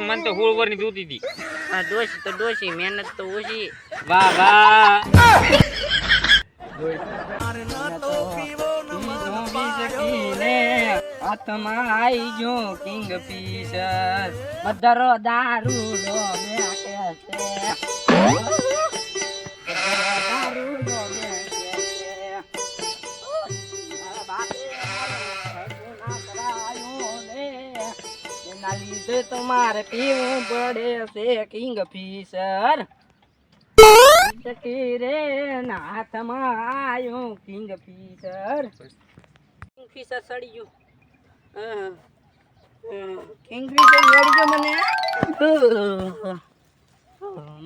મને તો હોળવરની જોતી હતી. આ દોશી તો દોશી મહેનત તો ઓછી. વાહ વાહ. હાથમાં આઈ કિંગ ફિશર. મધરો દારૂ લો લીધે તમારે પીવું પડે છે કિંગ ફિશર રે ના હાથમાં આયો કિંગ ફિશર કિંગ ફિશર સડી ગયું. કિંગ ફિશર સડી મને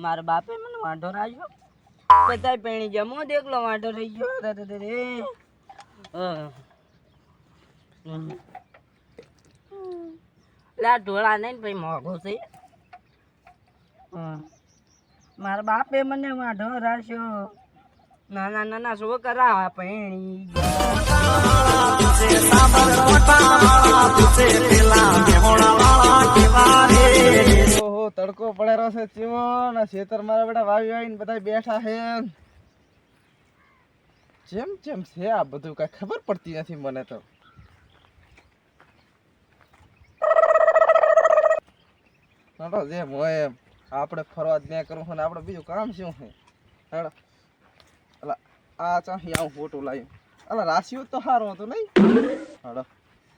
મારા બાપે મને વાંઢો રાખ્યો. બધાય પેણી જમો દેખલો વાંઢો રહી ગયો. રે. લા ઢોળા નહીં ને ભાઈ મોઘો છે. હા. મારા બાપે મને વાંઢો રાખ્યો નાના નાના છોકરા પૈણી ઓહો તડકો પડેલો છે ચીવો ને ખેતર મારા બેટા વાવી આવીને બધા બેઠા છે. જેમ જેમ છે આ બધું કઈ ખબર પડતી નથી મને તો. હાલો જેમ હોય એમ આપણે ફરવા જ નહીં કરવું ને આપણે બીજું કામ શું છે? હેડો. અલા આ ચાહી આવું ફોટો લાવ્યું. અલા રાશિઓ તો સારો હતો નહીં? હેડો.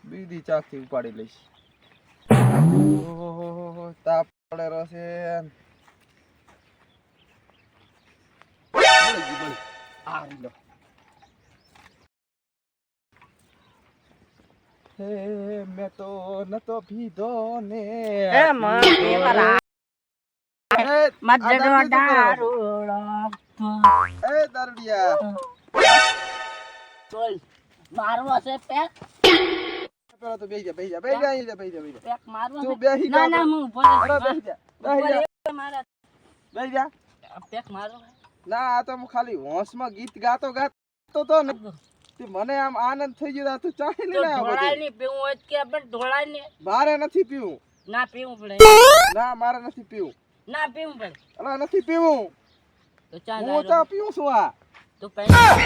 બીજી ચાકથી ઉપાડી લઈશ. ઓહોહોહો, તાપ બળી. આ લો. મેં તો નતો ને એ દારૂડિયા. ચોલ મારવો છે પેક? પેલો તો બેહી જા બેહી જા બેહી જા અહીં જા, બેહી જા બેહી જા. પેક મારવો તું બેહી ના જા ના હું. અરે બેહી જા બેહી જા. મારા. બેહી જા. પેક મારવો? ના આ તો હું ખાલી હોંશમાં ગીત ગાતો ગાતો તો ને તે મને આમ આનંદ થઈ ગયો તું ચાહી નહીં ઢોળાય બધું? નહીં પીવું હોય કે પણ ઢોળાય નહીં. મારે નથી પીવું. ના પીવું પડે. ના મારે નથી પીવું. ના પીવું પડે. અલા નથી પીવું. તો ચા હું ચા પીવું છું આ? તો પહેલા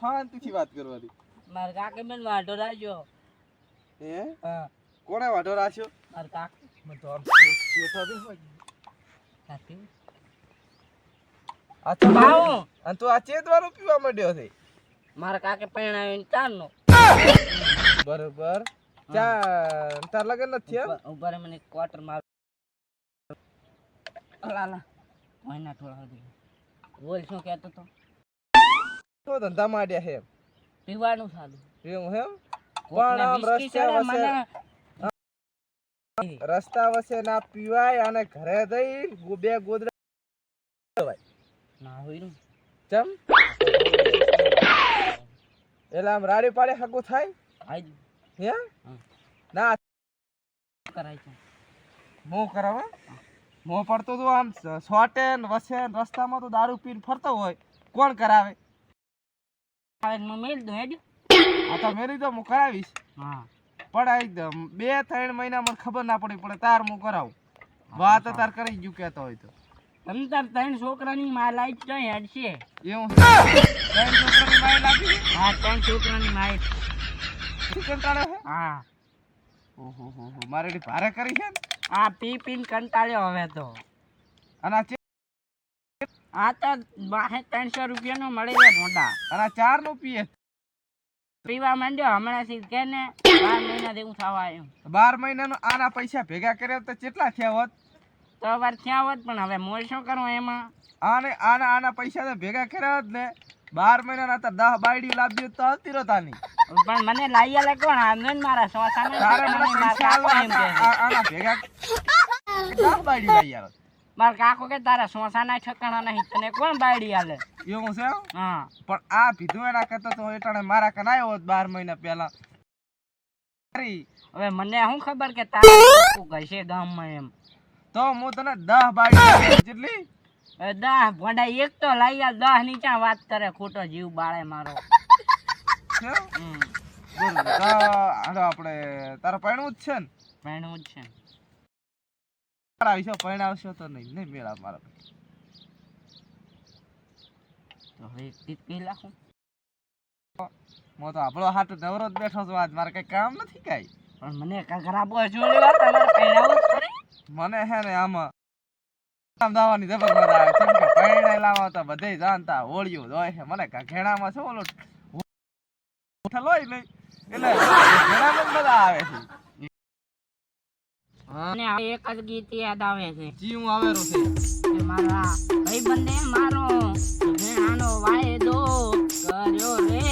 શાંતિથી વાત કરવાની, મારા કાકે મને વાંઢો રાખ્યો હે? હા. વાઢો રાખ્યો? મારા કાકે. આ તો પાઉં. અને તું આ ચેતવાનું પીવા માંડ્યો છે. મારા કાકે પરણાવીને ચારનો બરોબર. ચા તાર લગન નથી થયા? મને ક્વાર્ટર માર. અલા અલા મહિના થોડા દે બોલ શું કહેતો તો? તો ધંધા માંડ્યા છે પીવાનું સારું પીવું એમ? આમ વસે- રસ્તા વસે ના પીવાય અને ઘરે જઈ બે ગોદડા ના હોય ચમ? એટલે આમ રાડી પાડે હકુ થાય? હે? ના. કરાય છે. મો કરાવે મો પડતો તો આમ સોટે વસે રસ્તામાં તો દારૂ પીને ફરતો હોય. કોણ કરાવે? મેળ દો હેડ આ તો મેરી દો હું કરાવીશ. હા. પણ એકદમ. બે ત્રણ મહિના મને ખબર ના પડી પડે તાર હું કરાવું. વાત તાર કરી ગયું કહેતો હોય તો. તમે તાર ત્રણ છોકરાની માં લાઈટ તો હેડ છે? એવું? ત્રણ છોકરાની માય લાગી હા ત્રણ છોકરાની માઈટ શું કંટાળે છે? હા. ઓહો હો હો. મારે ભારે કરી છે આ પી પીન કંટાળ્યો હવે તો. અને આ આ તો બાહે ત્રણસો રૂપિયાનો મળી જાય મોટા અને ચારનું પીએ. પીવા માંડ્યો હમણાંથી કે ને બાર મહિના હું થવા આવ્યો. બાર મહિનાનો આના પૈસા ભેગા કર્યા તો કેટલા થયા હોત? તો વાર થયા હોત પણ હવે મોર શું કરવું એમાં? આને આના આના પૈસા તો ભેગા કર્યા હોત ને બાર મહિનાના તો દહ બાયડી લાવ્યો તો આવતી રહો તાની. પણ મને લાઈ આલે કોણ? આંધન મારા સોસાને તારે મને પૈસા આના ભેગા દહ બાયડી લઈ આવ્યો મારા કાકો કે તારા સોસાના ઠકાણા નહીં તને કોણ બાયડી આલે? એવું છે હા. પણ આ પીધું એના કરતા તો એટાણે મારા કન આવ્યો હોત બાર મહિના પહેલા. હવે મને શું ખબર કે તારા ઘસે ગામમાં એમ? તો હું તને દહ બાયડી જેટલી દહ ભોંડા એક તો લઈ આ દહ નીચા વાત કરે ખોટો જીવ બાળે મારો. હાલો આપણે તારા પૈણું જ છે ને? ભણવું જ છે. તારા વિશે પૈણાવશો તો નહીં નહીં મેળા મારા તો હવે ટીપ હું તો આપણો હાથ નવરો જ બેઠો છું, આજ મારે કઈ કામ નથી કઈ. પણ મને લેવા તમારે પહેરાવો મને હે ને આમાં છે. મને ઘેણામાં મજા આવે છે. અને હવે એક જ ગીત યાદ આવે છે. જીવ આવેલું છે. મારા ભાઈ બંને મારો ભેણાનો વાયદો કર્યો રે.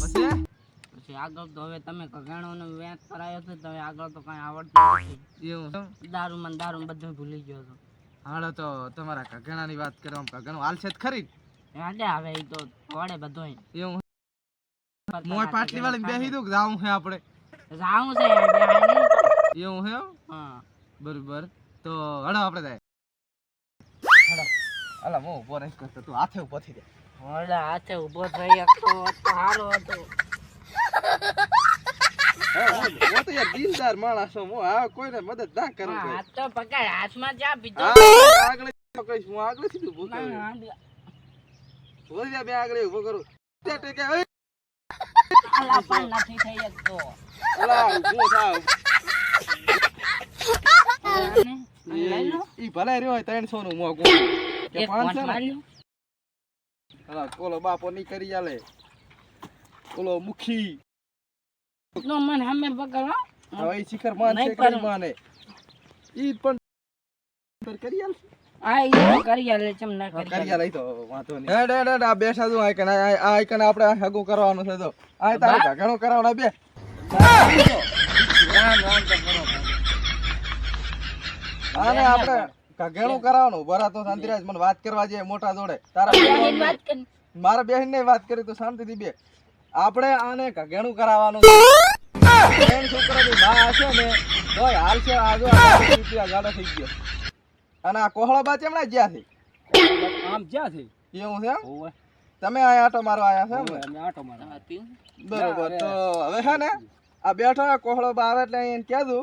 પછી? પછી આગળ તો હવે તમે કગાણોનો વેચ કરાયો છે તો આગળ તો કઈ આવડતું નથી. એવું? દારૂ મન દારૂ બધું ભૂલી ગયો છો. હાલો તો તમારા કગણાની વાત કરો કગણું હાલશે છે ખરી. એટલે હવે એ તો વડે બધું એવું? મોય પાટલી વાળી બેહી દઉં જાવું છે આપણે? જાવું છે હાલી. એવું હા બરોબર. તો હડો આપણે જાય. હડો. અલા હું ઊભો નહીં કરતો તું હાથે ઊભો થઈ જાય વડા હાથે ઊભો થઈ તો સારું હતું. હું તો યાર દિલદાર માણસ છું હું આ કોઈને મદદ ના કરું. હાથ તો પકડ હાથમાં ચા પીધો હા, આગળ તો હું જ ઊભો કરું. જા બે આગળ ઊભો કરું. તે ટેકે ઓય પણ નથી થઈ શકતો. અલા ઊભો થાવ. ઈ ભલે રહ્યો હોય 300 નું મોગું કે એક 500 પોઈન્ટ ને? મારી લો. અલા ઓલો બાપો ની કરી આલે. ઓલો મુખી. નો મને હમે પકડો. હવે શિખર માન છે કરી ઈ પણ કરી આલે. કરવાનું છે તો. આ તારે ઘણું કરાવડા બે. રામ રામ કરો આને આપણે ઘેણું કરાવવાનું. બરા તો શાંતિરાજ મને વાત કરવા જે મોટા જોડે. તારા બેહીને વાત કરી. મારા બેન ને વાત કરી તો શાંતિથી બે. આપણે આને ઘેણું કરાવવાનું છે. બેન છોકરાની માં હશે ને તો હાલ છે આજો રૂપિયા ગાડો થઈ ગયો. અને આ કોહળો બા ચેમણા જ્યાં છે? આમ જ્યાં છે? એવું છે? તમે આ આટો મારવા આયા છે અમે આટો મારો તમારે પીવું? બરોબર તો હવે છે ને આ બેઠો કોહળો બા આવે એટલે એને કહેજો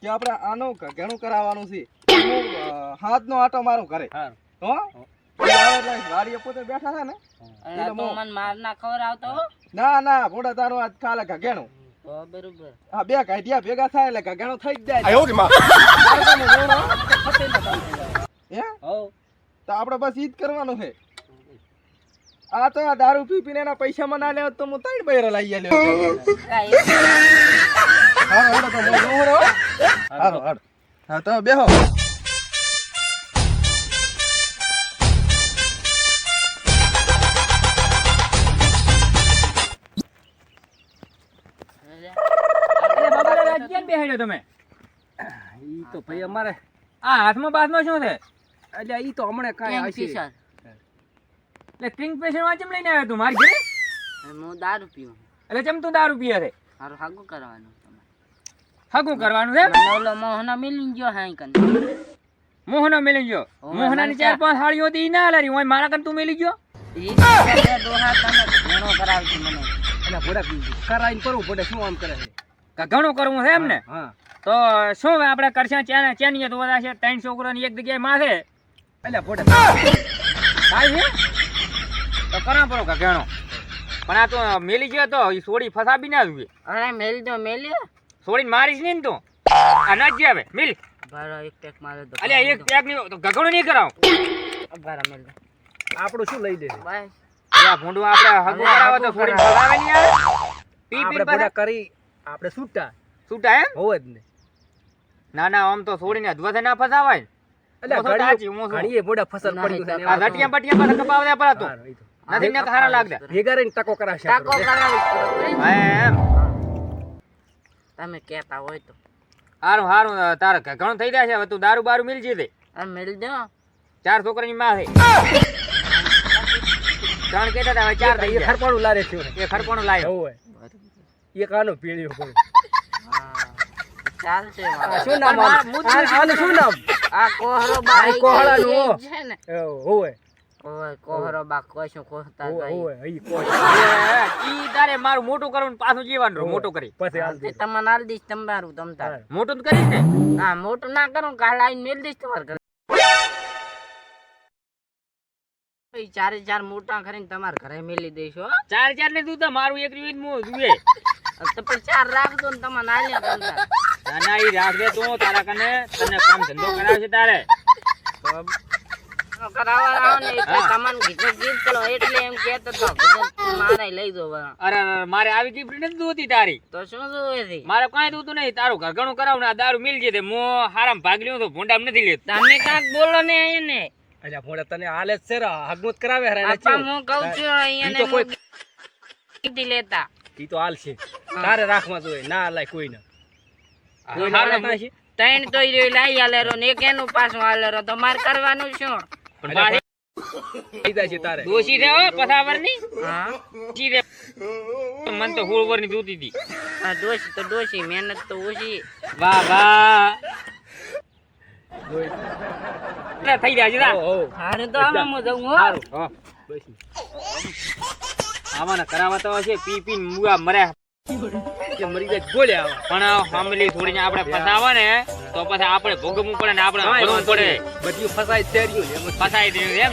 કે આપણે આનું ઘેણું કરાવવાનું છે. હું, નો આટો મારું કરે હા. હો. એ આવે એટલે ગાડીએ પોતે બેઠા છે ને. અરે આ તો મને માર ના ખવડાવતો હો. ના ના ભોડા તારું આજ કાલે ઘેણું બરોબર. હા બે કાઢ્યા ભેગા થાય એટલે ઘાઘણો થઈ જ જાય. બાળકોને જોડો. હે? હો. તો આપણે બસ ઈ જ કરવાનું છે. આ તો આ દારૂ પી પીને એના પૈસા માં ના લેવો તો હું ત્રણ બૈરા લઈ હારો હારો તો હું જોઉં રહો. હારો હારો. હા તમે બેહો. બેહાડ્યો તમે? ઈ તો ભાઈ અમારે આ હાથમાં બાથમાં શું છે? એટલે ઈ તો હમણે કાંઈ હશે. એટલે કિંગ પેશર વાંચમ લઈને આવ્યો તું મારી ઘરે હું દારૂ પીવું એટલે ચમ તું દારૂ પીએ છે? મારું હાગું કરવાનું હાગું કરવાનું છે ઓલો મોહનો મિલી ગયો હાઈ કન. મોહનો મિલી ગયો? ઓવે, મોહનાની ચાર પાંચ સાડીઓ હતી ના લારી ઓય મારા કન તું મિલી ગયો? ઈ ડોહા તને ઘણો કરાવતી મને. એટલે ભોડા કરાઈને કરવું પડે શું આમ કરે છે? ઘણું કરવું છે એમ ને તો શું હવે આપણે કરશે? ચેન ચેનીએ તો બધા છે ત્રણ છોકરાની એક જગ્યાએ માથે એટલે ફોટો. થાય છે? તો કરા પડો ઘણો. પણ આ તો મેલી ગયો તો એ સોડી ફસાબી ના જોઈએ. અરે મેલી તો મેલી સોડી મારીશ નહીં ને આ ના જ આવે મિલ. ભારો એક પેક મારે તો અલ્યા એક એક નહીં તો ગગડો નહીં કરાવ. ભારો મેલ આપણું શું લઈ દે બસ. આ ભૂંડું આપણે હગું કરાવો તો સોડી ફસાવે નહીં આવે. પી પી આપણે કરી આપણે છૂટા છૂટા એમ? હોવે જ ને. ના ના આમ તો છોડીને અધવથે ના ફસાવાય. એટલે ઘડી ઘડીએ- મોઢા ફસલ પડી ગયું આ ને પટિયા પર કપાવને પર તું. તો. નથી ને ખારા લાગતા. ભેગા રહીને ટકો કરાશે ટકો. કરાવીશ એમ. તમે કહેતા હોય તો. હારું હારું તારે ઘણું થઈ જાય છે. હવે તું દારૂ બારૂ મિલ જઈ દે. આ મિલ દે ચાર છોકરાની માં છે. ત્રણ કહેતા હતા હવે ચાર થઈ ખરપાળું લારે છે એ ખરપણું લાવ્યો હોવે. એક આનો પીળ્યો પડ્યો. ચાલશે. શું નામ પણ આનું? શું નામ? આ કોહરો બાઈ કોહળાનું છે ને. હોવે ઓય કોહરો બા કોઈ શું કોહતા જાય હોવે ઈ ઈ તારે મારું મોટું કરવાનું પાછું જીવાનું મોટું કરી. પછી હાલ દે. તમને આલ દીશ તમારું તમ તાર. મોટું તો ને? હા મોટું ના કરું કાલ આવીને મેલ દીશ તમાર ચારે ચાર મોટા કરીને તમારા ઘરે મેલી દઈશ ચાર ચાર ને તું તો મારું એક રીત મો જુએ. પછી ચાર રાખજો ને તમને ના લે ના ના ઈ રાખ દે તું તારા કને તને કામ ધંધો કરાવશે તારે. કરાવવા આવો ને એટલે હા. તમને ગીત કરો એટલે એમ કહેતો તો મારે લઈ દો અરે મારે આવી ગિફ્ટ નથી જોતી તારી. તો શું જોવે છે? મારે કાંઈ જોતું નહીં તારું ઘર ઘણું કરાવ ને આ દારૂ મિલ જતે મો હારામ ભાગ લ્યો તો ભૂંડામ નથી લેતો. તમે કાંઈક બોલો ને એને. અલ્યા ભોળા તને હાલે જ છે રા. હગમત કરાવે હરે આપા હું કહું છું અહીંયા તો કોઈ કીધી લેતા. ઈ તો હાલ છે તારે રાખવા જોઈએ. ના હાલે કોઈ ના કોઈ હાલે. ના છે ત્રણ તો ઈ લાઈ આલેરો ને એક એનું પાછું આલેરો તો મારે કરવાનું શું? પણ મારી છે તારે. દોશી રે હો પથાવરની હા રે. મન તો હોળવરની દૂધી હતી. આ દોશી તો દોશી મહેનત તો ઓછી. વાહ વાહ. થઈ જાય છે હારે હો, હો. તો આમાં હું હો હારું. હા. બેસી. કરાવા તો છે પી પી મુગા મર્યા કે મરી જાય ગોળે પણ ફેમિલી થોડી આપણે ફસાવા ને તો પછી આપણે ભોગવવું પડે ને આપણે કાંઈ પડે બધું ફસાય જ એમ ફસાઈ એમ.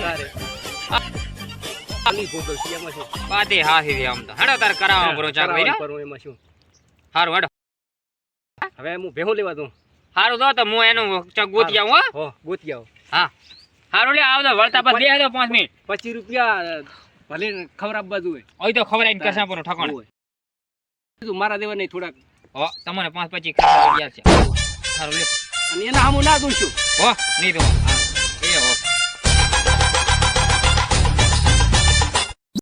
ખાલી ભોગવશું એમાં શું? પાતી આમ તો હેડો તાર કરાવવા પડો ચાક ભાઈ કરાવવાનું એમાં શું? સારું હેડો હવે હું ભેહું લેવા દઉં હારું તો તો હું એનું ગોતી આવું હો. હો ગોતી આવો હા. હારું લે આવજો વળતા પછી બે દો પાંચ મિનિટ. પચીસ રૂપિયા ભલે ખવડાવવા જોઈએ હોય. તો ખબર આવીને કસા પર ઠકાણ મારા દેવા નહીં થોડાક. હો તમને પાંચ પચીસ ગયા છે. હારું લે. અને એના સામું ના દઉં છું હો નહીં તો